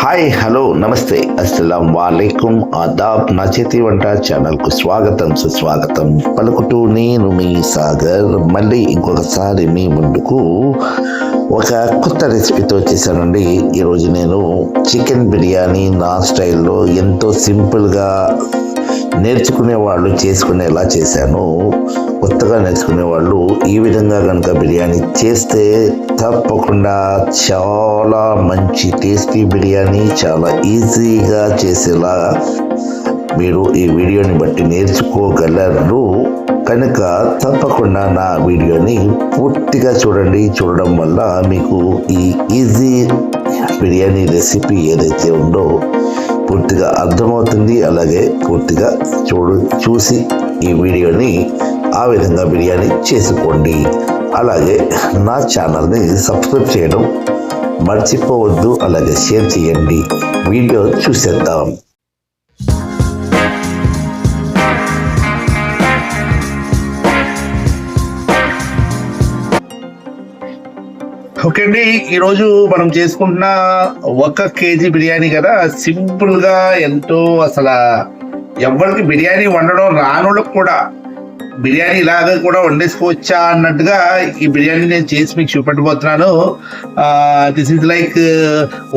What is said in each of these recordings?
Hi hello నమస్తే. అస్సలం వాలేకుం ఆదాబ్ నా చేతి వంట ఛానల్కు స్వాగతం సుస్వాగతం. పలుకుతూ నేను మీ సాగర్. మళ్ళీ ఇంకొకసారి మీ ముందుకు ఒక కొత్త రెసిపీతో వచ్చేసానండి. ఈరోజు నేను చికెన్ బిర్యానీ నా స్టైల్లో ఎంతో సింపుల్గా నేర్చుకునే వాళ్ళు చేసుకునేలా చేశాను. కొత్తగా నేర్చుకునే వాళ్ళు ఈ విధంగా కనుక బిర్యానీ చేస్తే తప్పకుండా చాలా మంచి టేస్టీ బిర్యానీ చాలా ఈజీగా చేసేలా మీరు ఈ వీడియోని బట్టి నేర్చుకోగలరు. కనుక తప్పకుండా నా వీడియోని పూర్తిగా చూడండి. చూడడం వల్ల మీకు ఈ ఈజీ బిర్యానీ రెసిపీ ఏదైతే ఉందో పూర్తిగా అర్థమవుతుంది. అలాగే పూర్తిగా చూడు చూసి ఈ వీడియోని ఆ విధంగా బిర్యానీ చేసుకోండి. అలాగే నా ఛానల్ని సబ్స్క్రైబ్ చేయడం మర్చిపోవద్దు. అలాగే షేర్ చేయండి. వీడియో చూసేద్దాం. ఓకే అండి. ఈరోజు మనం చేసుకుంటున్న ఒక కేజీ బిర్యానీ కదా సింపుల్గా ఎంతో అసలు ఎవరికి బిర్యానీ వండడం రానులకు కూడా బిర్యానీ ఇలాగా కూడా వండేసుకోవచ్చా అన్నట్టుగా ఈ బిర్యానీ నేను చేసి మీకు చూపెట్టబోతున్నాను. దిస్ ఇస్ లైక్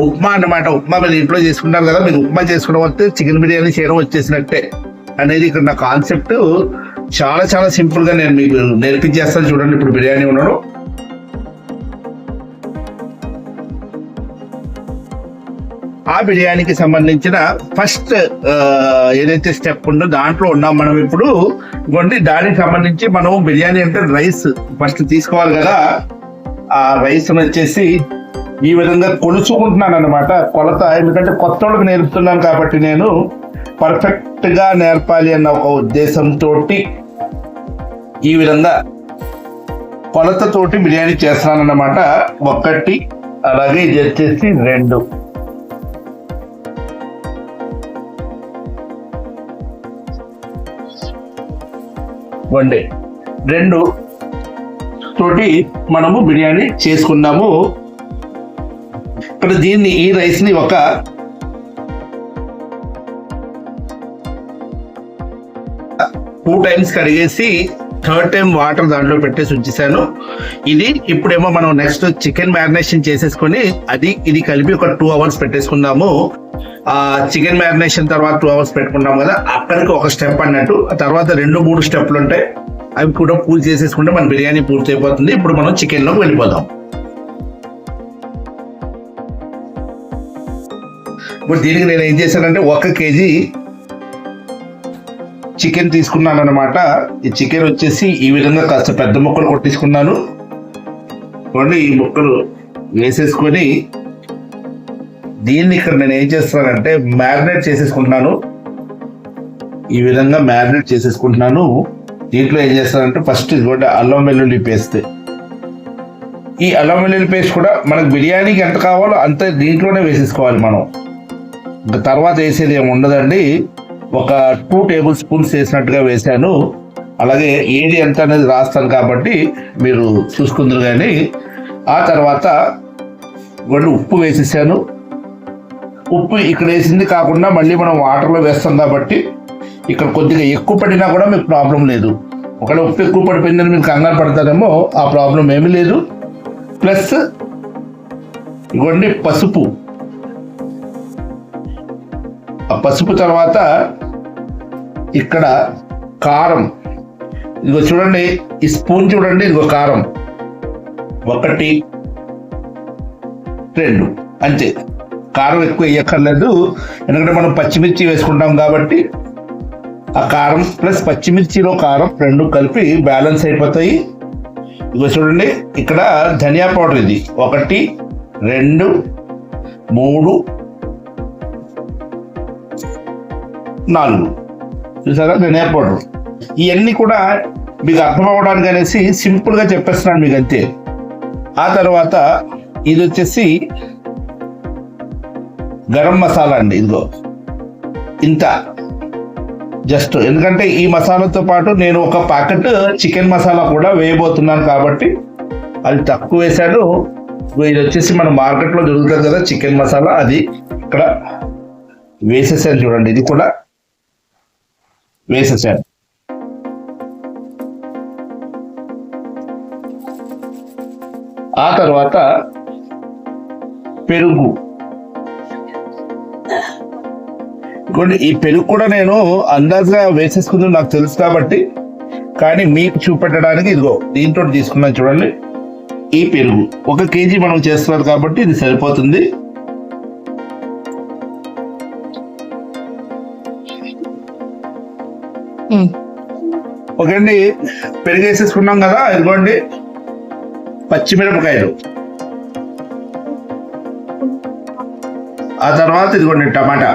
ఉప్మా అన్నమాట. ఉప్మా మీరు ఇంట్లో చేసుకుంటారు కదా మీరు ఉప్మా చేసుకోవడం వస్తే చికెన్ బిర్యానీ చేయడం వచ్చేసినట్టే అనేది ఇక్కడ నా కాన్సెప్ట్ చాలా చాలా సింపుల్గా నేను మీకు నేర్పించేస్తాను. చూడండి ఇప్పుడు బిర్యానీ ఉండడం ఆ బిర్యానీకి సంబంధించిన ఫస్ట్ ఏదైతే స్టెప్ ఉందో దాంట్లో ఉన్నాం మనం ఇప్పుడు. కొన్ని దానికి సంబంధించి మనం బిర్యానీ అంటే రైస్ ఫస్ట్ తీసుకోవాలి కదా. ఆ రైస్ వచ్చేసి ఈ విధంగా కొలుచుకుంటున్నాను అనమాట కొలత. ఎందుకంటే కొత్త వాళ్ళకి నేర్పుతున్నాను కాబట్టి నేను పర్ఫెక్ట్గా నేర్పాలి అన్న ఒక ఉద్దేశంతో ఈ విధంగా కొలతతోటి బిర్యానీ చేస్తున్నాను అన్నమాట ఒకటి అలాగే ఇది వచ్చేసి రెండు. వన్ డే రెండు తోటి మనము బిర్యానీ చేసుకున్నాము. ఇక్కడ దీన్ని ఈ రైస్ని ఒక టూ టైమ్స్ కడిగేసి థర్డ్ టైం వాటర్ దాంట్లో పెట్టేసి ఉంచేసాను ఇది ఇప్పుడేమో మనం నెక్స్ట్ చికెన్ మ్యారినేషన్ చేసేసుకొని అది ఇది కలిపి ఒక టూ అవర్స్ పెట్టేసుకుందాము. ఆ చికెన్ మ్యారినేషన్ తర్వాత టూ అవర్స్ పెట్టుకున్నాం కదా అక్కడికి ఒక స్టెప్ అన్నట్టు. ఆ తర్వాత రెండు మూడు స్టెప్లు ఉంటాయి. అవి కూడా పూర్తి చేసేసుకుంటే మన బిర్యానీ పూర్తి అయిపోతుంది ఇప్పుడు మనం చికెన్లోకి వెళ్ళిపోదాం. ఇప్పుడు దీనికి నేను ఏం చేశానంటే ఒక కేజీ చికెన్ తీసుకున్నాను అనమాట ఈ చికెన్ వచ్చేసి ఈ విధంగా కాస్త పెద్ద ముక్కలు కొట్టించుకున్నాను చూడండి ఈ ముక్కలు వేసేసుకొని దీన్ని ఇక్కడ నేను ఏం చేస్తానంటే మ్యారినేట్ చేసేసుకుంటున్నాను. ఈ విధంగా మ్యారినేట్ చేసేసుకుంటున్నాను. దీంట్లో ఏం చేస్తానంటే ఫస్ట్ ఇదిగోండి అల్లం వెల్లుల్లి పేస్ట్. ఈ అల్లం వెల్లుల్లి పేస్ట్ కూడా మనకు బిర్యానీకి ఎంత కావాలో అంత దీంట్లోనే వేసేసుకోవాలి మనం. ఇంకా తర్వాత వేసేది ఏమి ఉండదండి. ఒక టూ టేబుల్ స్పూన్స్ వేసినట్టుగా వేసాను అలాగే ఏది ఎంత అనేది రాస్తాను కాబట్టి మీరు చూసుకుందరు కానీ ఆ తర్వాత కొన్ని ఉప్పు వేసేసాను. ఉప్పు ఇక్కడ వేసింది కాకుండా మళ్ళీ మనం వాటర్లో వేస్తాం కాబట్టి ఇక్కడ కొద్దిగా ఎక్కువ పడినా కూడా మీకు ప్రాబ్లం లేదు. ఒకవేళ ఉప్పు ఎక్కువ పడిపోయిందని మీకు కంగారు పడతారేమో ఆ ప్రాబ్లం ఏమీ లేదు. ప్లస్ ఇవ్వండి పసుపు. ఆ పసుపు తర్వాత ఇక్కడ కారం. ఇదిగో చూడండి ఈ స్పూన్ చూడండి ఇదిగో కారం. ఒకటి రెండు. అంతే. కారం ఎక్కువ వేయక్కర్లేదు. ఎందుకంటే మనం పచ్చిమిర్చి వేసుకుంటాం కాబట్టి ఆ కారం ప్లస్ పచ్చిమిర్చిలో కారం రెండు కలిపి బ్యాలెన్స్ అయిపోతాయి. ఇదిగో చూడండి ఇక్కడ ధనియా పౌడర్ ఇది. ఒకటి రెండు మూడు నాలుగు. చూసారా? నేను ఏర్పడరు ఇవన్నీ కూడా మీకు అర్థం అవ్వడానికి అనేసి సింపుల్గా చెప్పేస్తున్నాను మీకు అంతే ఆ తర్వాత ఇది వచ్చేసి గరం మసాలా అండి ఇదిగో. ఇంత. జస్ట్ ఎందుకంటే ఈ మసాలాతో పాటు నేను ఒక ప్యాకెట్ చికెన్ మసాలా కూడా వేయబోతున్నాను కాబట్టి అది తక్కువ వేశాడు ఇది వచ్చేసి మన మార్కెట్లో దొరుకుతుంది కదా చికెన్ మసాలా. అది ఇక్కడ వేసేసాను చూడండి ఇది కూడా వేసేసాను ఆ తర్వాత పెరుగు. ఈ పెరుగు కూడా నేను అందాజుగా వేసేసుకుంది నాకు తెలుసు కాబట్టి కానీ మీకు చూపెట్టడానికి ఇదిగో దీంతో తీసుకున్నాను చూడండి. ఈ పెరుగు. ఒక కేజీ మనం చేస్తున్నారు కాబట్టి ఇది సరిపోతుంది. ఓకే అండి పెరిగేసేసుకున్నాం కదా ఇదిగోండి పచ్చిమిరపకాయలు. ఆ తర్వాత ఇదిగోండి టమాటా.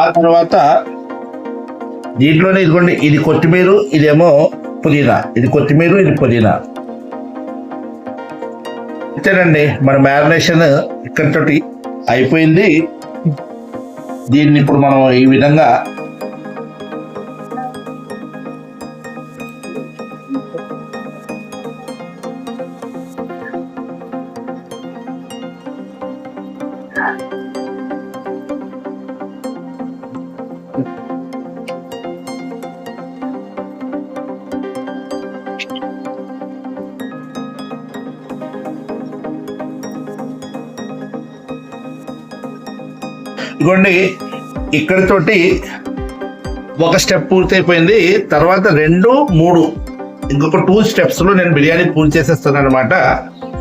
ఆ తర్వాత దీంట్లోనే ఇదిగోండి ఇది కొత్తిమీర ఇదేమో పుదీనా. ఇది కొత్తిమీర ఇది పుదీనా. అంతేనండి మన మ్యారినేషన్ ఇక్కడితోటి అయిపోయింది. దీన్ని ఇప్పుడు మనం ఈ విధంగా ఇదిగోండి ఇక్కడితోటి ఒక స్టెప్ పూర్తయిపోయింది. తర్వాత రెండు మూడు ఇంకొక టూ స్టెప్స్లో నేను బిర్యానీ పూర్తి చేసేస్తాను అనమాట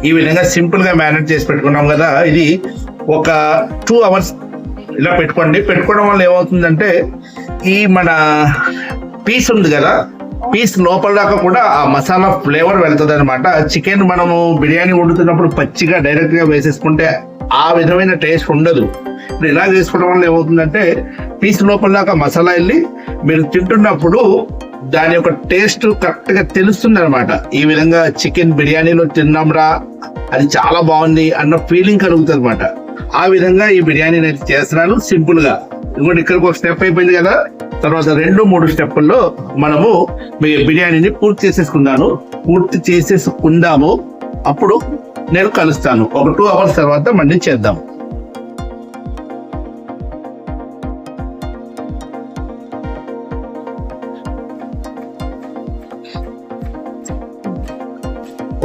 ఈ విధంగా సింపుల్గా మేనేజ్ చేసి పెట్టుకున్నాం కదా. ఇది ఒక టూ అవర్స్ ఇలా పెట్టుకోండి. పెట్టుకోవడం వల్ల ఏమవుతుందంటే ఈ మన పీస్ ఉంది కదా పీస్ లోపల దాకా కూడా ఆ మసాలా ఫ్లేవర్ వెళ్తుంది అనమాట చికెన్ మనము బిర్యానీ వండుతున్నప్పుడు పచ్చిగా డైరెక్ట్గా వేసేసుకుంటే ఆ విధమైన టేస్ట్ ఉండదు. ఇప్పుడు ఇలా చేసుకోవడం వల్ల ఏమవుతుందంటే పీస్ లోపల దాకా మసాలా వెళ్ళి మీరు తింటున్నప్పుడు దాని యొక్క టేస్ట్ కరెక్ట్గా తెలుస్తుంది అనమాట ఈ విధంగా చికెన్ బిర్యానీలో తిన్నాంరా అది చాలా బాగుంది అన్న ఫీలింగ్ కలుగుతుంది అనమాట ఆ విధంగా ఈ బిర్యానీ నేను చేస్తున్నాను సింపుల్గా ఇంకోటి ఇక్కడికి ఒక స్టెప్ అయిపోయింది కదా. తర్వాత రెండు మూడు స్టెప్పుల్లో మనము మీ బిర్యానీని పూర్తి చేసేసుకున్నాను పూర్తి చేసేసుకుందాము. అప్పుడు నేను కలుస్తాను. ఒక టూ అవర్స్ తర్వాత మళ్ళీ చేద్దాం.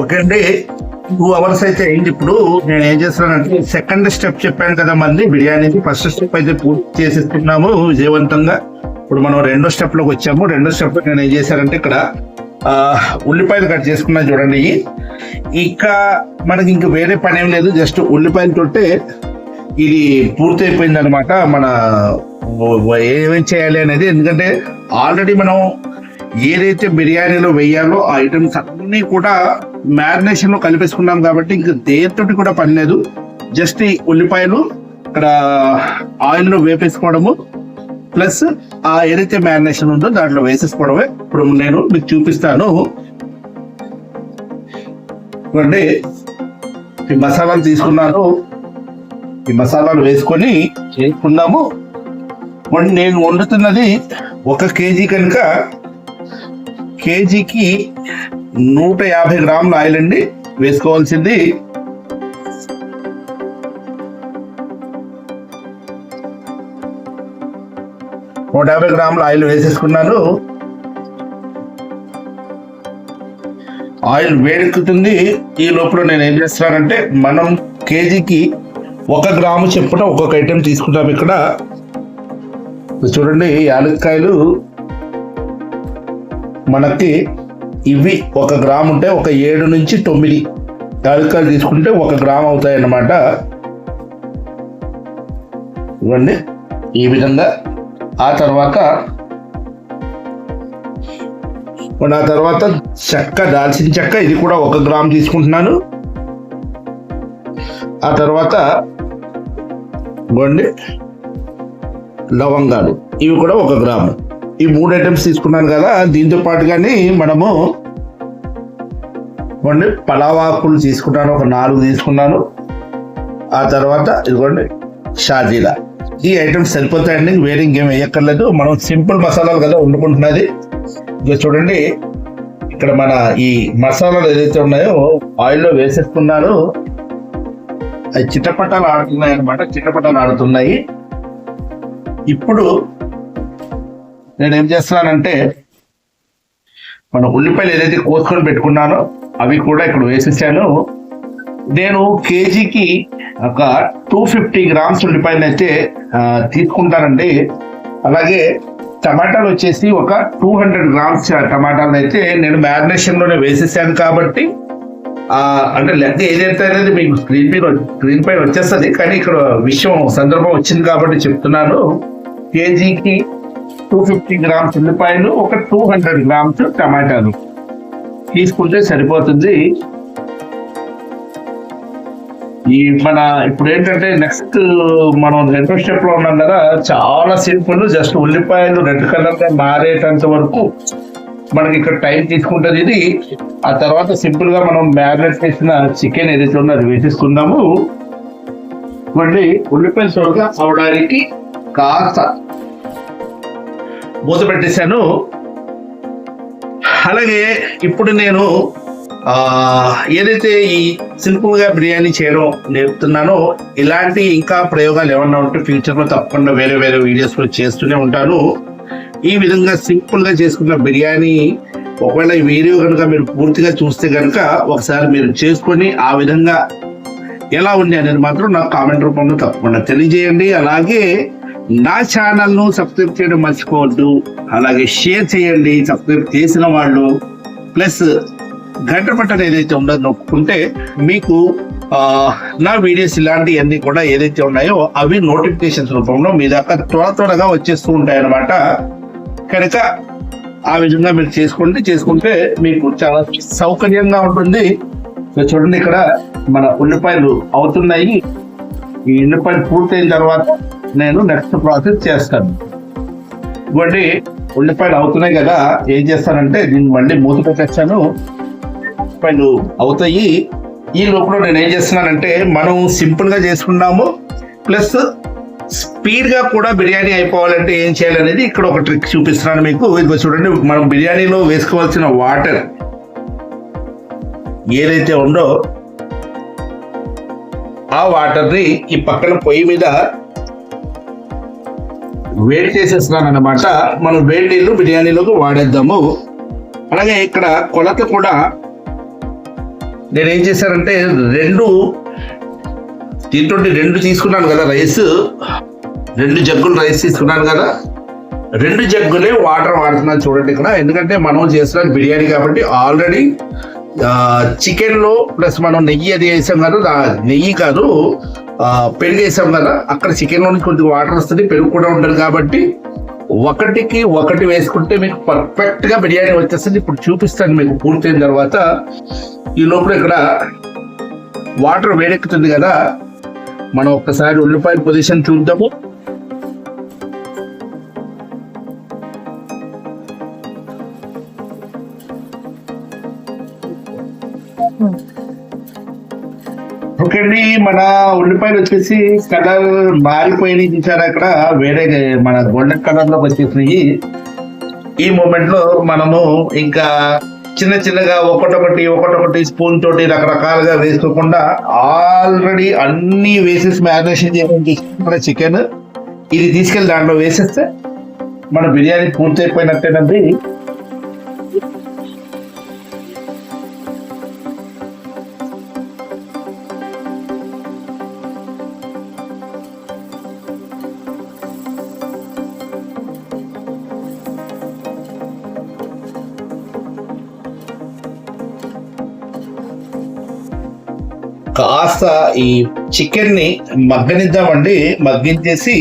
ఓకే అండి. టూ అవర్స్ అయితే అయింది ఇప్పుడు. నేను ఏం చేస్తున్నానంటే సెకండ్ స్టెప్ చెప్పాను కదా మంది బిర్యానీకి ఫస్ట్ స్టెప్ అయితే పూర్తి చేసేస్తున్నాము విజయవంతంగా. ఇప్పుడు మనం రెండో స్టెప్లోకి వచ్చాము. రెండో స్టెప్ నేను ఏం చేశానంటే ఇక్కడ ఉల్లిపాయలు కట్ చేసుకున్నాను చూడండి. ఇక మనకి ఇంక వేరే పని ఏం లేదు. జస్ట్ ఉల్లిపాయలు తోటే ఇది పూర్తి అయిపోయింది అనమాట మన ఏమేం చేయాలి అనేది. ఎందుకంటే ఆల్రెడీ మనం ఏదైతే బిర్యానీలో వేయాలో ఆ ఐటమ్స్ అన్నీ కూడా మ్యారినేషన్లో కలిపేసుకున్నాం కాబట్టి ఇంక దేనితోటి కూడా పని లేదు. జస్ట్ ఈ ఉల్లిపాయలు ఇక్కడ ఆయిల్లో వేపేసుకోవడము ప్లస్ ఆ ఏదైతే మ్యారినేషన్ ఉందో దాంట్లో వేసేసుకోవడమే. ఇప్పుడు నేను మీకు చూపిస్తాను. చూడండి ఈ మసాలాలు తీసుకున్నాను. ఈ మసాలాలు వేసుకొని చేసుకున్నాము. నేను వండుతున్నది ఒక కేజీ కనుక కేజీకి నూట యాభై గ్రాముల ఆయిల్ అండి. వేసుకోవాల్సింది. నూట యాభై గ్రాముల ఆయిల్ వేసేసుకున్నాను. ఆయిల్ వేడెక్కుతుంది. ఈ లోపల నేను ఏం చేస్తున్నానంటే మనం కేజీకి ఒక గ్రాము చెప్పున ఒక్కొక్క ఐటెం తీసుకుంటాం ఇక్కడ. చూడండి యాలక్కాయలు మనకి ఇవి ఒక గ్రామ్ ఉంటే ఒక ఏడు నుంచి తొమ్మిది యాలక్కాయలు తీసుకుంటే ఒక గ్రామ్ అవుతాయి అన్నమాట ఇవ్వండి. ఈ విధంగా. ఆ తర్వాత ఆ తర్వాత చెక్క దాల్చిన చెక్క ఇది కూడా ఒక గ్రామ్ తీసుకుంటున్నాను. ఆ తర్వాత ఇవ్వండి. లవంగాలు ఇవి కూడా ఒక గ్రాము. ఈ మూడు ఐటమ్స్ తీసుకున్నాను కదా దీంతో పాటుగానే మనము ఇవ్వండి పలావాకులు తీసుకున్నాను ఒక నాలుగు తీసుకున్నాను. ఆ తర్వాత ఇదిగోండి షాజీలా ఈ ఐటమ్స్ సరిపోతాయండి వేరే ఇంకేం వేయక్కర్లేదు. మనం సింపుల్ మసాలాలు కదా వండుకుంటున్నది. ఇక చూడండి ఇక్కడ మన ఈ మసాలాలు ఏదైతే ఉన్నాయో ఆయిల్లో వేసేసుకున్నాను అవి చిట్టపట్టాలు ఆడుతున్నాయి అనమాట చిట్టపట్టాలు ఆడుతున్నాయి. ఇప్పుడు నేను ఏం చేస్తున్నానంటే మన ఉల్లిపాయలు ఏదైతే కోసుకొని పెట్టుకున్నానో అవి కూడా ఇక్కడ వేసేసాను. నేను కేజీకి ఒక టూ ఫిఫ్టీ గ్రామ్స్ ఉల్లిపాయలు అయితే తీసుకుంటానండి. అలాగే టమాటాలు వచ్చేసి ఒక టూ హండ్రెడ్ గ్రామ్స్ టమాటాలు అయితే నేను మ్యారినేషన్లోనే వేసేసాను కాబట్టి అంటే లెక్క ఏదైతే అనేది మీకు స్క్రీన్ మీద స్క్రీన్ పైన వచ్చేస్తుంది. కానీ ఇక్కడ విషయం సందర్భం వచ్చింది కాబట్టి చెప్తున్నాను. కేజీకి టూ ఫిఫ్టీ గ్రామ్స్ ఉల్లిపాయలు ఒక టూ హండ్రెడ్ గ్రామ్స్ టమాటాలు. తీసుకుంటే సరిపోతుంది. ఈ మన ఇప్పుడు ఏంటంటే నెక్స్ట్ మనం రెండో స్టెప్లో ఉన్నాం కదా చాలా సింపుల్ జస్ట్ ఉల్లిపాయలు రెడ్ కలర్గా మారేటంత వరకు మనకి ఇక్కడ టైం తీసుకుంటది ఇది. ఆ తర్వాత సింపుల్గా మనం మ్యారినేట్ చేసిన చికెన్ ఏదైతే ఉందో అది వేసేసుకుందాము. మళ్ళీ ఉల్లిపాయలు సొరగా అవడానికి కాస్త మూత పెట్టేశాను అలాగే ఇప్పుడు నేను ఏదైతే ఈ సింపుల్గా బిర్యానీ చేయడం నేర్పుతున్నానో ఇలాంటి ఇంకా ప్రయోగాలు ఏమన్నా ఉంటే ఫ్యూచర్లో తప్పకుండా వేరే వేరే వీడియోస్లో చేస్తూనే ఉంటాను. ఈ విధంగా సింపుల్గా చేసుకున్న బిర్యానీ ఒకవేళ ఈ వీడియో కనుక మీరు పూర్తిగా చూస్తే కనుక ఒకసారి మీరు చేసుకొని ఆ విధంగా ఎలా ఉంది అనేది మాత్రం నాకు కామెంట్ రూపంలో తప్పకుండా తెలియజేయండి. అలాగే నా ఛానల్ను సబ్స్క్రైబ్ చేయడం మర్చిపోవద్దు. అలాగే షేర్ చేయండి సబ్స్క్రైబ్ చేసిన వాళ్ళు. ప్లస్ గంట బటన్ ఏదైతే ఉందో నొక్కుంటే మీకు నా వీడియోస్ ఇలాంటివన్నీ కూడా ఏదైతే ఉన్నాయో అవి నోటిఫికేషన్స్ రూపంలో మీ దాకా త్వర త్వరగా వచ్చేస్తూ ఉంటాయి అన్నమాట కనుక ఆ విధంగా మీరు చేసుకుంటే చేసుకుంటే మీకు చాలా సౌకర్యంగా ఉంటుంది. సో చూడండి ఇక్కడ మన ఉల్లిపాయలు అవుతున్నాయి. ఈ ఉల్లిపాయలు పూర్తయిన తర్వాత నేను నెక్స్ట్ ప్రాసెస్ చేస్తాను. ఇవ్వండి ఉల్లిపాయలు అవుతున్నాయి కదా ఏం చేస్తానంటే దీన్ని మళ్ళీ మూత పెట్టేస్తాను. ఉల్లిపాయలు అవుతాయి. ఈ లోపల నేను ఏం చేస్తున్నానంటే మనం సింపుల్గా చేసుకున్నాము ప్లస్ స్పీడ్గా కూడా బిర్యానీ అయిపోవాలంటే ఏం చేయాలనేది ఇక్కడ ఒక ట్రిక్ చూపిస్తున్నాను మీకు. ఇదిగో చూడండి మనం బిర్యానీలో వేసుకోవాల్సిన వాటర్ ఏదైతే ఉందో ఆ వాటర్ని ఈ పక్కన పొయ్యి మీద వేడి చేసేస్తున్నాను అనమాట మనం వేడి నీళ్ళు బిర్యానీలోకి వాడేద్దాము. అలాగే ఇక్కడ కొలత కూడా నేను ఏం చేశానంటే రెండు దీంట్లో రెండు తీసుకున్నాను కదా రైస్. రెండు జగ్గులు రైస్ తీసుకున్నాను కదా. రెండు జగ్గులే వాటర్ వాడుతున్నాను చూడండి ఇక్కడ. ఎందుకంటే మనం చేస్తున్న బిర్యానీ కాబట్టి ఆల్రెడీ చికెన్లో ప్లస్ మనం నెయ్యి అది వేసాం కదా నెయ్యి కాదు. పెరిగేసాం కదా అక్కడ చికెన్ నుంచి కొద్దిగా వాటర్ వస్తుంది పెరుగు కూడా ఉంటుంది కాబట్టి ఒకటికి ఒకటి వేసుకుంటే మీకు పర్ఫెక్ట్గా బిర్యానీ వచ్చేస్తుంది. ఇప్పుడు చూపిస్తాను మీకు పూర్తయిన తర్వాత. ఈ లోపల ఇక్కడ వాటర్ వేడెక్కుతుంది కదా. మనం ఒక్కసారి ఉల్లిపాయ పొజిషన్ చూద్దాము. ఓకే అండి మన ఉల్లిపాయలు వచ్చేసి కలర్ మారిపోయినాయి చూసారు అక్కడ? వేరే మన గోల్డెన్ కలర్లోకి వచ్చేసినాయి. ఈ మూమెంట్లో మనము ఇంకా చిన్న చిన్నగా ఒకటొకటి ఒకటొకటి స్పూన్ తోటి రకరకాలుగా వేసుకోకుండా ఆల్రెడీ అన్ని వేసేసి మ్యారినేషన్ చేసుకున్న చికెన్ ఇది తీసుకెళ్ళి దాంట్లో వేసేస్తే మన బిర్యానీ పూర్తయిపోయినట్టేనండి. కాస్త ఈ చికెన్ని మగ్గనిద్దామండి. మగ్గించేసి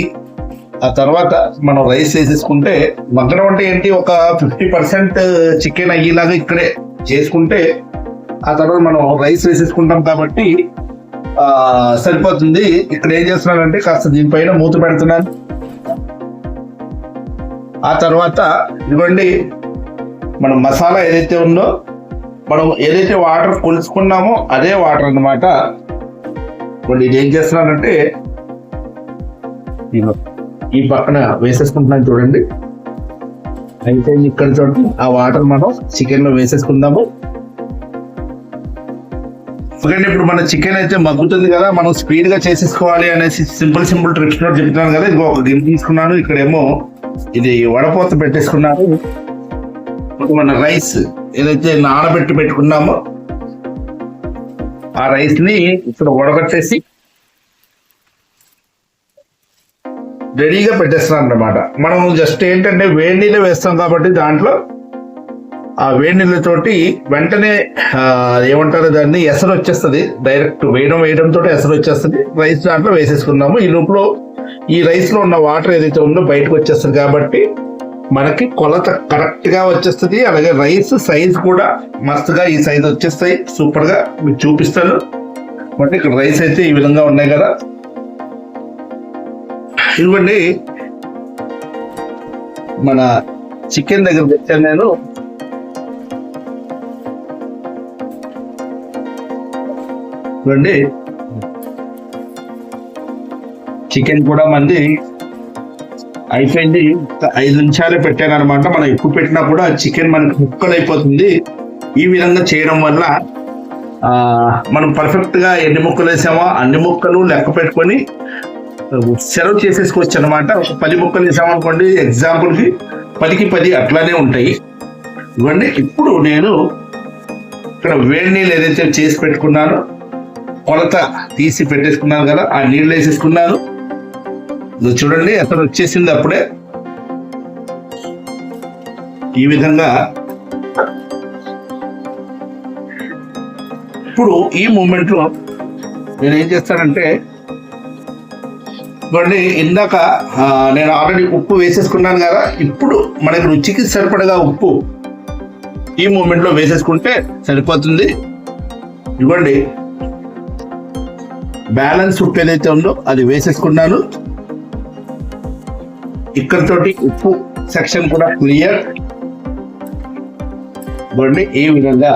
ఆ తర్వాత మనం రైస్ వేసేసుకుంటే మగ్గడం అంటే ఏంటి? ఒక ఫిఫ్టీ పర్సెంట్ చికెన్ అయ్యేలాగా ఇక్కడే చేసుకుంటే ఆ తర్వాత మనం రైస్ వేసేసుకుంటాం కాబట్టి ఆ సరిపోతుంది. ఇక్కడ ఏం చేస్తున్నానంటే కాస్త దీనిపైన మూత పెడుతున్నాను. ఆ తర్వాత ఇదిగోండి మనం మసాలా ఏదైతే ఉందో మనం ఏదైతే వాటర్ కొలుసుకున్నామో అదే వాటర్ అన్నమాట. ఇప్పుడు ఏం చేస్తున్నానంటే ఈ పక్కన వేసేసుకుంటున్నాను చూడండి. అయితే ఇక్కడ చూడండి ఆ వాటర్ మనం చికెన్లో వేసేసుకుందాము. ఎందుకంటే ఇప్పుడు మన చికెన్ అయితే మగ్గుతుంది కదా మనం స్పీడ్గా చేసేసుకోవాలి అనేసి సింపుల్ సింపుల్ ట్రిక్స్ కూడా చెప్తున్నాను కదా. ఇది ఒక గిన్నె తీసుకున్నాను ఇక్కడేమో ఇది వడపోత పెట్టేసుకున్నాను. ఒక మన రైస్. ఏదైతే నానబెట్టి పెట్టుకున్నామో ఆ రైస్ని ఇక్కడ వడగట్టేసి రెడీగా పెట్టేస్తున్నాం అన్నమాట మనం జస్ట్ ఏంటంటే వేడి నీళ్ళు వేస్తాం కాబట్టి దాంట్లో ఆ వేడి నీళ్ళతోటి వెంటనే ఏమంటారు దాన్ని ఎసరు వచ్చేస్తుంది. డైరెక్ట్ వేయడం వేయడం తోటి ఎసరు వచ్చేస్తుంది. రైస్ దాంట్లో వేసేసుకున్నాము. ఈ లోపల ఈ రైస్లో ఉన్న వాటర్ ఏదైతే ఉందో బయటకు వచ్చేస్తుంది కాబట్టి మనకి కొలత కరెక్ట్గా వచ్చేస్తుంది. అలాగే రైస్ సైజ్ కూడా మస్తుగా ఈ సైజ్ వచ్చేస్తాయి. సూపర్గా మీకు చూపిస్తాను. అంటే ఇక్కడ రైస్ అయితే ఈ విధంగా ఉన్నాయి కదా. ఇవ్వండి. మన చికెన్ దగ్గర తెచ్చాను నేను. ఇదిగోండి చికెన్ కూడా మంది అయిపోయింది. ఐదు నిమిషాలే పెట్టాను అనమాట మనం ఎక్కువ పెట్టినా కూడా చికెన్ మనకి ముక్కలు అయిపోతుంది. ఈ విధంగా చేయడం వల్ల మనం పర్ఫెక్ట్గా ఎన్ని ముక్కలు వేసామో అన్ని ముక్కలు లెక్క పెట్టుకొని సెలవు చేసేసుకోవచ్చు అనమాట ఒక పది ముక్కలు వేసామనుకోండి ఎగ్జాంపుల్కి పదికి పది అట్లానే ఉంటాయి. ఇవ్వండి ఇప్పుడు నేను ఇక్కడ వేడి నీళ్ళు ఏదైతే చేసి పెట్టుకున్నానో కొలత తీసి పెట్టేసుకున్నాను కదా ఆ నీళ్ళు వేసేసుకున్నాను. ఇది చూడండి అతను వచ్చేసింది అప్పుడే. ఈ విధంగా ఇప్పుడు ఈ మూమెంట్లో నేను ఏం చేస్తానంటే ఇవ్వండి ఇందాక నేను ఆల్రెడీ ఉప్పు వేసేసుకున్నాను కదా ఇప్పుడు మనకి రుచికి సరిపడగా ఉప్పు ఈ మూమెంట్లో వేసేసుకుంటే సరిపోతుంది. ఇవ్వండి. బ్యాలెన్స్ ఉప్పు ఏదైతే ఉందో అది వేసేసుకున్నాను. ఇక్కడతోటి ఉప్పు సెక్షన్ కూడా క్లియర్ చూడండి ఈ విధంగా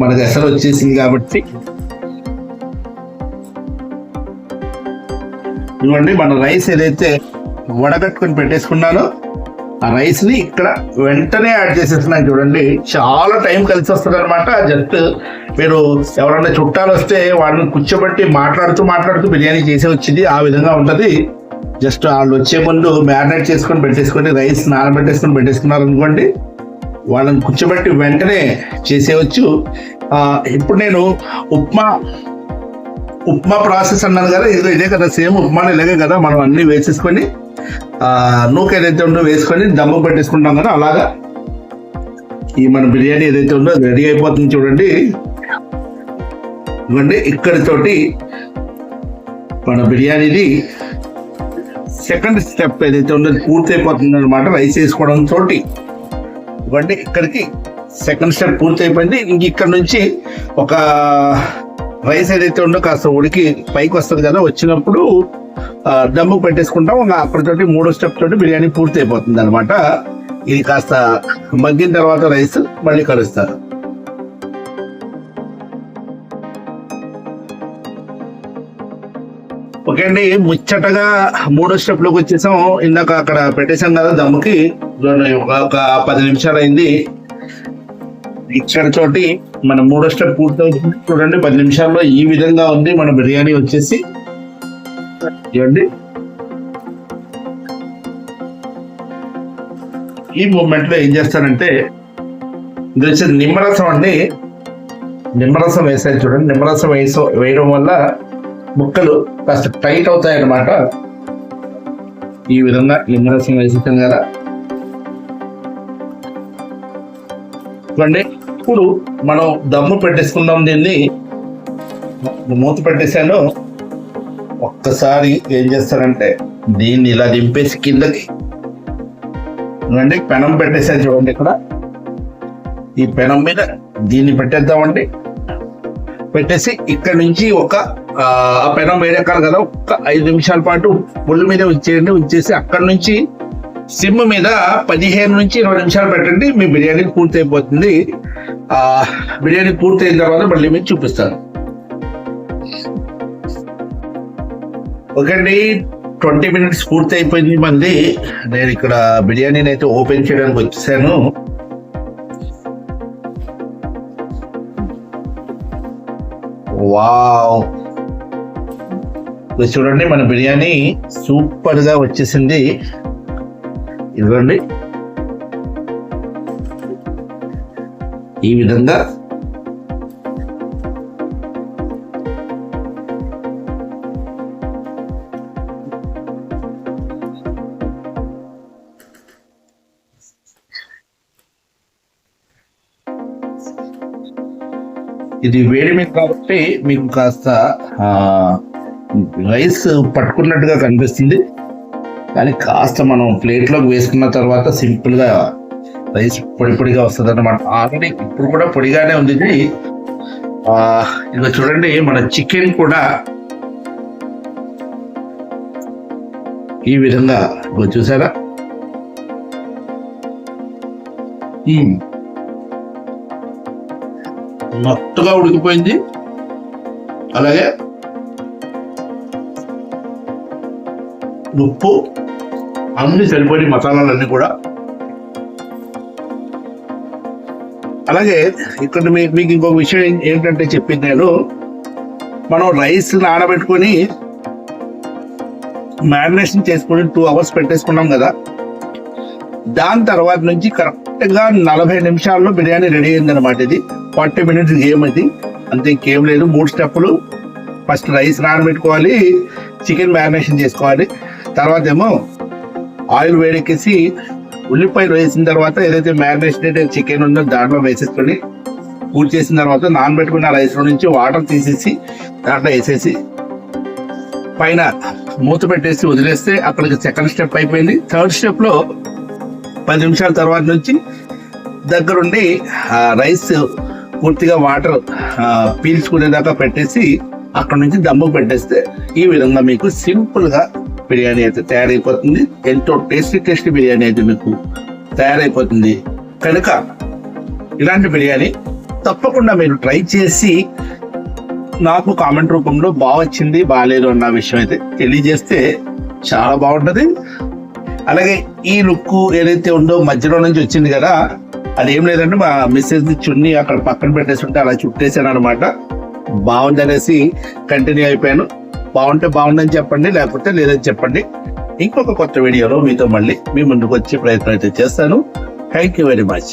మనకు ఎసరు వచ్చేసింది కాబట్టి. ఇవ్వండి మన రైస్ ఏదైతే వడగట్టుకొని పెట్టేసుకున్నానో ఆ రైస్ని ఇక్కడ వెంటనే యాడ్ చేసేస్తున్నాను చూడండి. చాలా టైం కలిసి వస్తుంది అనమాట జస్ట్ మీరు ఎవరైనా చుట్టాలు వస్తే వాళ్ళని కూర్చోబెట్టి మాట్లాడుతూ మాట్లాడుతూ బిర్యానీ చేసే వచ్చింది. ఆ విధంగా ఉంటుంది. జస్ట్ వాళ్ళు వచ్చే ముందు మ్యారినేట్ చేసుకొని పెట్టేసుకొని రైస్ నానబెట్టేసుకొని పెట్టేసుకున్నారు అనుకోండి వాళ్ళని కూర్చోబెట్టి వెంటనే చేసేయచ్చు. ఇప్పుడు నేను ఉప్మా ఉప్మా ప్రాసెస్ అన్నాను కదా ఇదే ఇదే కదా సేమ్ ఉప్మానే ఇలాగే కదా మనం అన్ని వేసేసుకొని ఆ, నూక ఏదైతే ఉందో వేసుకొని దమ్ము పెట్టేసుకుంటాం కదా అలాగా? ఈ మన బిర్యానీ ఏదైతే ఉందో రెడీ అయిపోతుంది చూడండి. ఇవ్వండి ఇక్కడితోటి మన బిర్యానీది సెకండ్ స్టెప్ ఏదైతే ఉందో పూర్తయిపోతుంది పూర్తి అనమాట రైస్ వేసుకోవడం తోటి. ఇవ్వండి ఇక్కడికి సెకండ్ స్టెప్ పూర్తయిపోయింది. ఇంక ఇక్కడ నుంచి ఒక రైస్ ఏదైతే ఉందో కాస్త ఉడికి పైకి వస్తుంది కదా వచ్చినప్పుడు దమ్ము పెట్టేసుకుంటాం. ఇంకా మూడో స్టెప్ తోటి బిర్యానీ పూర్తి అయిపోతుంది అనమాట ఇది కాస్త మగ్గిన తర్వాత రైస్ మళ్ళీ కలుస్తారు. ఓకే అండి ముచ్చటగా మూడో స్టెప్లోకి వచ్చేసాం. ఇందాక అక్కడ పెట్టేశాం కదా దమ్ముకి. ఒక ఒక పది నిమిషాలు అయింది ఇక్కడ తోటి మన మూడో స్టెప్ పూర్తవుతుంది. చూడండి పది నిమిషాల్లో ఈ విధంగా ఉంది మన బిర్యానీ వచ్చేసి. చూడండి. ఈ మూమెంట్లో ఏం చేస్తానంటే ఇది వచ్చేసి నిమ్మరసం అండి. నిమ్మరసం వేసాను చూడండి. నిమ్మరసం వేసో వేయడం వల్ల ముక్కలు కాస్త టైట్ అవుతాయి అన్నమాట ఈ విధంగా లింగరసం వేసేసాం కదా చూడండి ఇప్పుడు మనం దమ్ము పెట్టేసుకుందాం దీన్ని. మూత పెట్టేశాను. ఒక్కసారి ఏం చేస్తారంటే దీన్ని ఇలా దింపేసి కిందకి చూడండి పెనం పెట్టేసాను చూడండి ఇక్కడ. ఈ పెనం మీద దీన్ని పెట్టేద్దామండి. పెట్టేసి ఇక్కడ నుంచి ఒక ఆ ఆ పెనం వేడెక్కాలి కదా ఒక ఐదు నిమిషాల పాటు పుల్లు మీద ఉంచేయండి ఉంచేసి అక్కడ నుంచి సిమ్ మీద పదిహేను నుంచి ఇరవై నిమిషాలు పెట్టండి మీ బిర్యానీ పూర్తి అయిపోతుంది ఆ బిర్యానీ పూర్తి అయిన తర్వాత మళ్ళీ మీకు చూపిస్తాను. ఓకే అండి ట్వంటీ మినిట్స్ పూర్తి అయిపోయింది మంది. నేను ఇక్కడ బిర్యానీని అయితే ఓపెన్ చేయడానికి వచ్చేసాను వావ్! చూడండి మన బిర్యానీ సూపర్గా వచ్చేసింది. ఇదిగోండి. ఈ విధంగా ఇది వేడి మీద కాబట్టి మీకు కాస్త రైస్ పట్టుకున్నట్టుగా కనిపిస్తుంది. కానీ కాస్త మనం ప్లేట్లోకి వేసుకున్న తర్వాత సింపుల్గా రైస్ పొడి పొడిగా వస్తుంది అనమాట ఆల్రెడీ ఇప్పుడు కూడా పొడిగానే ఉంది. ఇది చూడండి మన చికెన్ కూడా ఈ విధంగా ఇదిగో చూసారా? మొత్తగా ఉడికిపోయింది. అలాగే ఉప్పు అన్ని సరిపడి మసాలాలన్నీ కూడా. అలాగే ఇక్కడ మీ- మీకు ఇంకొక విషయం ఏంటంటే చెప్పింది నేను. మనం రైస్ నానబెట్టుకొని మ్యారినేషన్ చేసుకొని టూ అవర్స్ పెట్టేసుకున్నాం కదా. దాని తర్వాత నుంచి కరెక్ట్గా నలభై నిమిషాల్లో బిర్యానీ రెడీ అయింది అనమాట ఇది. ఫార్టీ మినిట్స్ గేమ్ ఇది. అంతే ఇంకేం లేదు. మూడు స్టెప్పులు. ఫస్ట్ రైస్ నానబెట్టుకోవాలి. చికెన్ మ్యారినేషన్ చేసుకోవాలి. తర్వాత ఏమో ఆయిల్ వేడెక్కేసి ఉల్లిపాయలు వేసిన తర్వాత ఏదైతే మ్యారినేషన్ చికెన్ ఉందో దాంట్లో వేసేసుకొని పూర్తి చేసిన తర్వాత నానబెట్టుకున్న రైస్లో నుంచి వాటర్ తీసేసి దాంట్లో వేసేసి పైన మూత పెట్టేసి వదిలేస్తే అక్కడికి సెకండ్ స్టెప్ అయిపోయింది. థర్డ్ స్టెప్లో పది నిమిషాల తర్వాత నుంచి దగ్గరుండి రైస్ పూర్తిగా వాటర్ పీల్చుకునేదాకా పెట్టేసి అక్కడ నుంచి దమ్ము పెట్టేస్తే ఈ విధంగా మీకు సింపుల్గా బిర్యానీ అయితే తయారైపోతుంది. ఎంతో టేస్టీ టేస్టీ బిర్యానీ అయితే మీకు తయారైపోతుంది. కనుక ఇలాంటి బిర్యానీ తప్పకుండా మీరు ట్రై చేసి నాకు కామెంట్ రూపంలో బాగా వచ్చింది బాగాలేదు అన్న విషయం అయితే తెలియజేస్తే చాలా బాగుంటుంది. అలాగే ఈ లుక్ ఏదైతే ఉందో మధ్యలో నుంచి వచ్చింది కదా అది ఏం లేదంటే మా మిస్సెస్ చున్ని అక్కడ పక్కన పెట్టేసి ఉంటే అలా చుట్టేసాను అనమాట బాగుంది అనేసి కంటిన్యూ అయిపోయాను. బాగుంటే బాగుందని చెప్పండి లేకపోతే లేదని చెప్పండి. ఇంకొక కొత్త వీడియోలో మీతో మళ్ళీ మీ ముందుకు వచ్చే ప్రయత్నం అయితే చేస్తాను. Thank you very much